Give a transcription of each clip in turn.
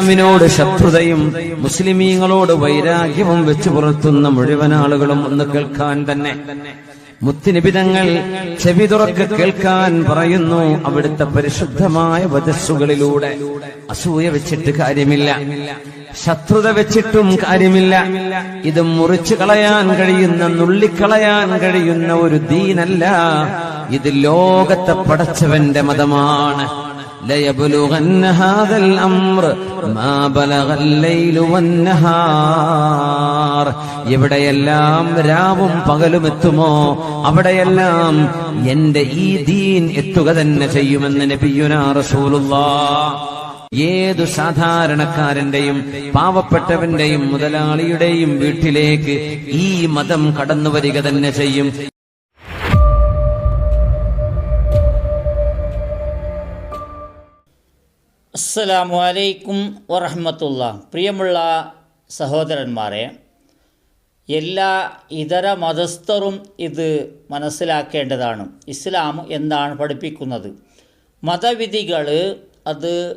ഇസ്ലാമിനോട് ശത്രുതയും മുസ്ലിമീങ്ങളോട് വൈരാഗ്യവും വെച്ചു പുറത്തുന്ന മുഴുവൻ ആളുകളും ഒന്ന് കേൾക്കാൻ തന്നെ. മുത്തിനിബിതങ്ങൾ ചെവി തുറക്ക് കേൾക്കാൻ പറയുന്നു. അവിടുത്തെ പരിശുദ്ധമായ വചസ്സുകളിലൂടെ അസൂയ വെച്ചിട്ട് കാര്യമില്ല. ശത്രുത വെച്ചിട്ടും കാര്യമില്ല. ഇത് മുറിച്ചു കളയാൻ കഴിയുന്ന നുള്ളിക്കളയാൻ കഴിയുന്ന ഒരു ദീനല്ല. ഇത് ലോകത്തെ പടച്ചവന്റെ മതമാണ്. ليبلغن هذا الأمر ما بلغ الليل والنهار എവിടെയെല്ലാം രാവും പകലും എത്തുമോ അവിടെയെല്ലാം എന്റെ ഈ ദീൻ എത്തുക തന്നെ ചെയ്യുമെന്ന് നബിയുന റസൂലുള്ള ഏതു സാധാരണക്കാരന്റെയും പാവപ്പെട്ടവന്റെയും മുതലാളിയുടെയും വീട്ടിലേക്ക് ഈ മതം കടന്നു വരിക തന്നെ ചെയ്യും അസ്സലാമു അലൈക്കും വറഹമത്തുള്ള. പ്രിയമുള്ള സഹോദരന്മാരെ എല്ലാ ഇതര മതസ്ഥരും ഇത് മനസ്സിലാക്കേണ്ടതാണ്. ഇസ്ലാം എന്താണ് പഠിപ്പിക്കുന്നത്? മതവിധികൾ അത്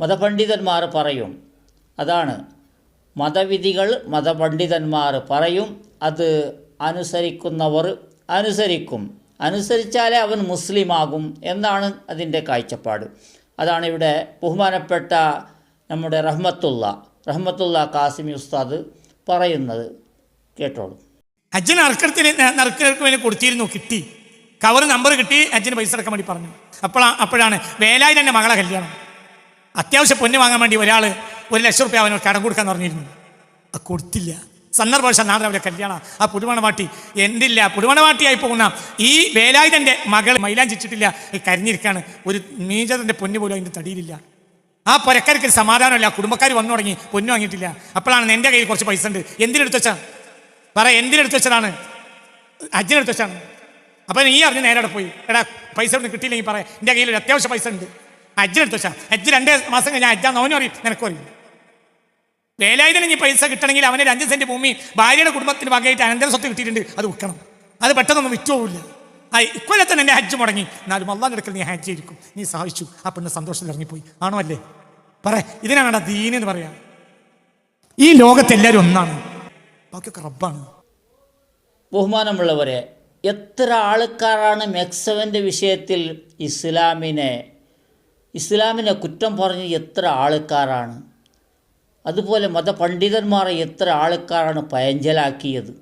മതപണ്ഡിതന്മാർ പറയും. അതാണ്. മതവിധികൾ മതപണ്ഡിതന്മാർ പറയും. അത് അനുസരിക്കുന്നവർ അനുസരിക്കും. അനുസരിച്ചാലേ അവൻ മുസ്ലിമാകും എന്നാണ് അതിന്റെ കാഴ്ചപ്പാട്. അതാണ് ഇവിടെ ബഹുമാനപ്പെട്ട നമ്മുടെ റഹ്മത്തുള്ള റഹ്മത്തുള്ള കാസിമി ഉസ്താദ് പറയുന്നത്. കേട്ടോളൂ. ഹജ്ജിന് നറുക്കെടുത്തിന് നറുക്കെടുക്ക് വേണ്ടി കൊടുത്തിരുന്നു കിട്ടി. കവർ നമ്പർ കിട്ടി ഹജ്ജിന് പൈസ അടക്കാൻ വേണ്ടി പറഞ്ഞു. അപ്പോഴാ അപ്പോഴാണ് വേലായി എന്റെ മകളെ കല്യാണം. അത്യാവശ്യം പൊന്ന് വാങ്ങാൻ വേണ്ടി ഒരാൾ ഒരു ലക്ഷം റുപ്യ അവനോട് കടം കൊടുക്കാൻ പറഞ്ഞിരുന്നു. കൊടുത്തില്ല. സന്ദർഭവശാൽ നാളെ അവരെ കല്യാണം ആ പുതുമണവാട്ടി എന്തില്ല? പുതുമണവാട്ടിയായി പോകുന്ന ഈ വേലായുധന്റെ മകൾ മൈലാൻ ചിച്ചിട്ടില്ല കരിഞ്ഞിരിക്കാണ്. ഒരു മീജറിന്റെ പൊന്ന് പോലും അതിന്റെ തടിയിലില്ല. ആ പുരക്കാർക്ക് സമാധാനമല്ല. കുടുംബക്കാർ വന്നു തുടങ്ങി. പൊന്നു വാങ്ങിയിട്ടില്ല. അപ്പോഴാണ് എന്റെ കയ്യിൽ കുറച്ച് പൈസ ഉണ്ട്. എന്തിനെടുത്ത് വെച്ചാ? പറ എന്തിനെടുത്ത് വെച്ചതാണ്? ഹജ്ജിനെടുത്ത് വെച്ചാണ്. അപ്പം നീ അറിഞ്ഞ് നേരെ അവിടെ പോയി. എടാ പൈസ ഒന്നും കിട്ടിയില്ലെങ്കിൽ പറയാം എന്റെ കയ്യിൽ ഒരു അത്യാവശ്യം പൈസ ഉണ്ട്. ഹജ്ജിനെടുത്ത് വെച്ചാൽ അജ്ജ് രണ്ട് മാസം കഴിഞ്ഞാൽ അജ്ജാന്ന് അവനും അറിയും. നിനക്കും അറിയും. വേലായുധന് ഇനി പൈസ കിട്ടണമെങ്കിൽ അവന് അഞ്ച് സെന്റ് ഭൂമി ഭാര്യയുടെ കുടുംബത്തിന് വകയായിട്ട് അനന്തര സ്വത്ത് കിട്ടിയിട്ടുണ്ട്. അത് വിൽക്കണം അത് പെട്ടെന്നൊന്നും വിറ്റോവില്ല. ആ ഇക്കൊല്ലത്തിന് എന്നെ ഹജ്ജ് മുടങ്ങി. എന്നാലും അള്ളാൻ എടുക്കൽ നീ ഹജ്ജ് ഇരിക്കും നീ സഹായിച്ചു. ആ പെണ്ണ് സന്തോഷത്തിൽ ഇറങ്ങിപ്പോയി. ആണോ അല്ലേ? പറ ഇതിനാണ് ദീൻ എന്ന് പറയാം. ഈ ലോകത്തെല്ലാവരും ഒന്നാണ്. ബാക്കിയൊക്കെ റബ്ബാണ്. ബഹുമാനമുള്ളവരെ എത്ര ആൾക്കാരാണ് മെക്സവന്റെ വിഷയത്തിൽ ഇസ്ലാമിനെ ഇസ്ലാമിനെ കുറ്റം പറഞ്ഞ് എത്ര ആൾക്കാരാണ്? അതുപോലെ മതപണ്ഡിതന്മാരെ എത്ര ആൾക്കാരാണ് പയഞ്ചലാക്കിയത്.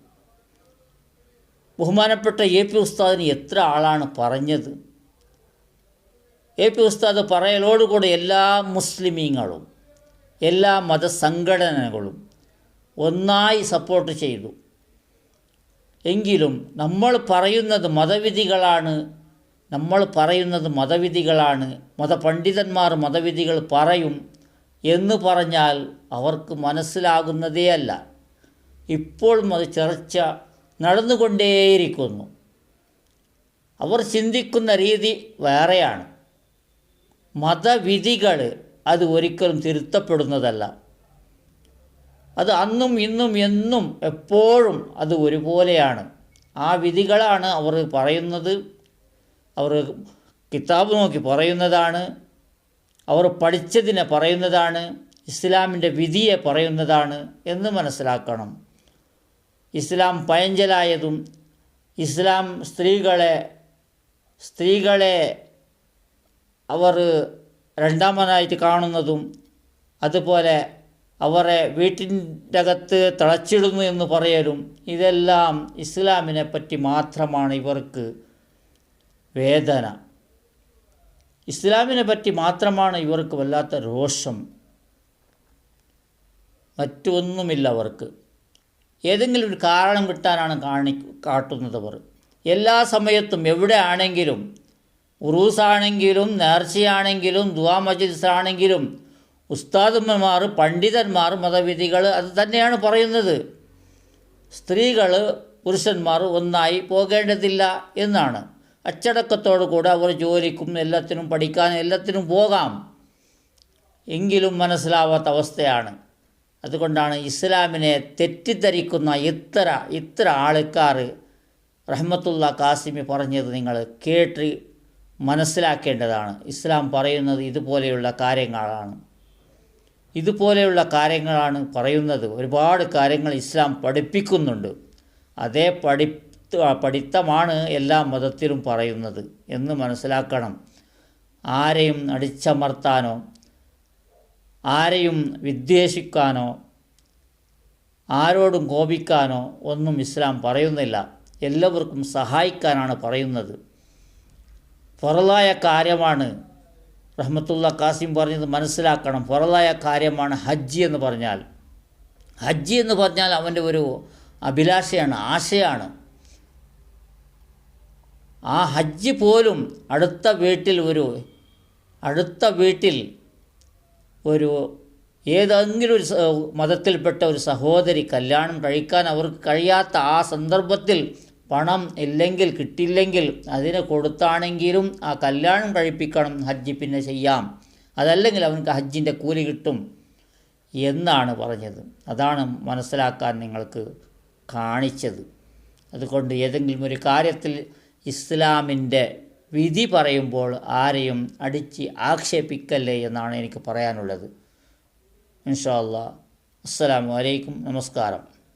ബഹുമാനപ്പെട്ട എ പി ഉസ്താദിന് എത്ര ആളാണ് പറഞ്ഞത്. എ പി ഉസ്താദ് പറയലോടുകൂടെ എല്ലാ മുസ്ലിമീങ്ങളും എല്ലാ മതസംഘടനകളും ഒന്നായി സപ്പോർട്ട് ചെയ്തു. എങ്കിലും നമ്മൾ പറയുന്നത് മതവിധികളാണ് നമ്മൾ പറയുന്നത് മതവിധികളാണ് മതപണ്ഡിതന്മാർ മതവിധികൾ പറയും എന്ന് പറഞ്ഞാൽ അവർക്ക് മനസ്സിലാകുന്നതേയല്ല ഇപ്പോഴും അത് ചർച്ച നടന്നുകൊണ്ടേയിരിക്കുന്നു. അവർ ചിന്തിക്കുന്ന രീതി വേറെയാണ്. മതവിധികൾ അത് ഒരിക്കലും തിരുത്തപ്പെടുന്നതല്ല. അത് അന്നും ഇന്നും എന്നും എപ്പോഴും അത് ഒരുപോലെയാണ്. ആ വിധികളാണ് അവർ പറയുന്നത്. അവർ കിതാബ് നോക്കി പറയുന്നതാണ്. അവർ പഠിച്ചതിനെ പറയുന്നതാണ് ഇസ്ലാമിന്റെ വിധിയെ പറയുന്നതാണ് എന്ന് മനസ്സിലാക്കണം. ഇസ്ലാം പയഞ്ചലായതും ഇസ്ലാം സ്ത്രീകളെ സ്ത്രീകളെ അവർ രണ്ടാമതായിട്ട് കാണുന്നതും അതുപോലെ അവരെ വീട്ടിന്റെ അകത്ത് തളച്ചിടുന്നു എന്ന് പറയലും ഇതെല്ലാം ഇസ്ലാമിനെ പറ്റി മാത്രമാണ് ഇവർക്ക് വേദന. ഇസ്ലാമിനെ പറ്റി മാത്രമാണ് ഇവർക്ക് വല്ലാത്ത രോഷം. മറ്റൊന്നുമില്ല അവർക്ക്. ഏതെങ്കിലും ഒരു കാരണം കിട്ടാനാണ് കാണി കാട്ടുന്നത് അവർ. എല്ലാ സമയത്തും എവിടെ ആണെങ്കിലും ഉറൂസാണെങ്കിലും നേർച്ചയാണെങ്കിലും ദുവാ മജിദ്സാണെങ്കിലും ആണെങ്കിലും പണ്ഡിതന്മാർ മതവിധികൾ അത് തന്നെയാണ് പറയുന്നത്. സ്ത്രീകൾ പുരുഷന്മാർ ഒന്നായി പോകേണ്ടതില്ല എന്നാണ്. അച്ചടക്കത്തോടു കൂടെ അവർ ജോലിക്കും എല്ലാത്തിനും പഠിക്കാൻ എല്ലാത്തിനും പോകാം. എങ്കിലും മനസ്സിലാവാത്ത അവസ്ഥയാണ്. അതുകൊണ്ടാണ് ഇസ്ലാമിനെ തെറ്റിദ്ധരിക്കുന്ന ഇത്ര ഇത്ര ആൾക്കാർ റഹ്മത്തുള്ള കാസിമി പറഞ്ഞത് നിങ്ങൾ കേട്ട് മനസ്സിലാക്കേണ്ടതാണ്. ഇസ്ലാം പറയുന്നത് ഇതുപോലെയുള്ള കാര്യങ്ങളാണ്. ഇതുപോലെയുള്ള കാര്യങ്ങളാണ് പറയുന്നത്. ഒരുപാട് കാര്യങ്ങൾ ഇസ്ലാം പഠിപ്പിക്കുന്നുണ്ട്. അതേ പഠി പഠിത്തമാണ് എല്ലാ മതത്തിലും പറയുന്നത് എന്ന് മനസ്സിലാക്കണം. ആരെയും അടിച്ചമർത്താനോ ആരെയും വിദ്വേഷിക്കാനോ ആരോടും കോപിക്കാനോ ഒന്നും ഇസ്ലാം പറയുന്നില്ല. എല്ലാവർക്കും സഹായിക്കാനാണ് പറയുന്നത്. ഫറലായ കാര്യമാണ് റഹ്മത്തുള്ള കാസിം പറഞ്ഞത് മനസ്സിലാക്കണം. ഫറലായ കാര്യമാണ് ഹജ്ജ് എന്ന് പറഞ്ഞാൽ. ഹജ്ജ് എന്ന് പറഞ്ഞാൽ അവന്റെ ഒരു അഭിലാഷയാണ് ആശയാണ്. ആ ഹജ്ജ് പോലും അടുത്ത വീട്ടിൽ ഒരു അടുത്ത വീട്ടിൽ ഒരു ഏതെങ്കിലും ഒരു മതത്തിൽപ്പെട്ട ഒരു സഹോദരി കല്യാണം കഴിക്കാൻ അവർക്ക് കഴിയാത്ത ആ സന്ദർഭത്തിൽ പണം ഇല്ലെങ്കിൽ കിട്ടില്ലെങ്കിൽ അതിനെ കൊടുത്താണെങ്കിലും ആ കല്യാണം കഴിപ്പിക്കണം ഹജ്ജ് പിന്നെ ചെയ്യാം. അതല്ലെങ്കിൽ അവനക്ക് ഹജ്ജിന്റെ കൂലി കിട്ടും എന്നാണ് പറഞ്ഞത്. അതാണ് മനസ്സിലാക്കാൻ നിങ്ങൾക്ക് കാണിച്ചത്. അതുകൊണ്ട് ഏതെങ്കിലും ഒരു കാര്യത്തിൽ ഇസ്ലാമിന്റെ വിധി പറയുമ്പോൾ ആരെയും അടിച്ച് ആക്ഷേപിക്കല്ലേ എന്നാണ് എനിക്ക് പറയാനുള്ളത്. ഇൻഷാ അല്ലാ. അസ്സലാമു അലൈക്കും. നമസ്കാരം.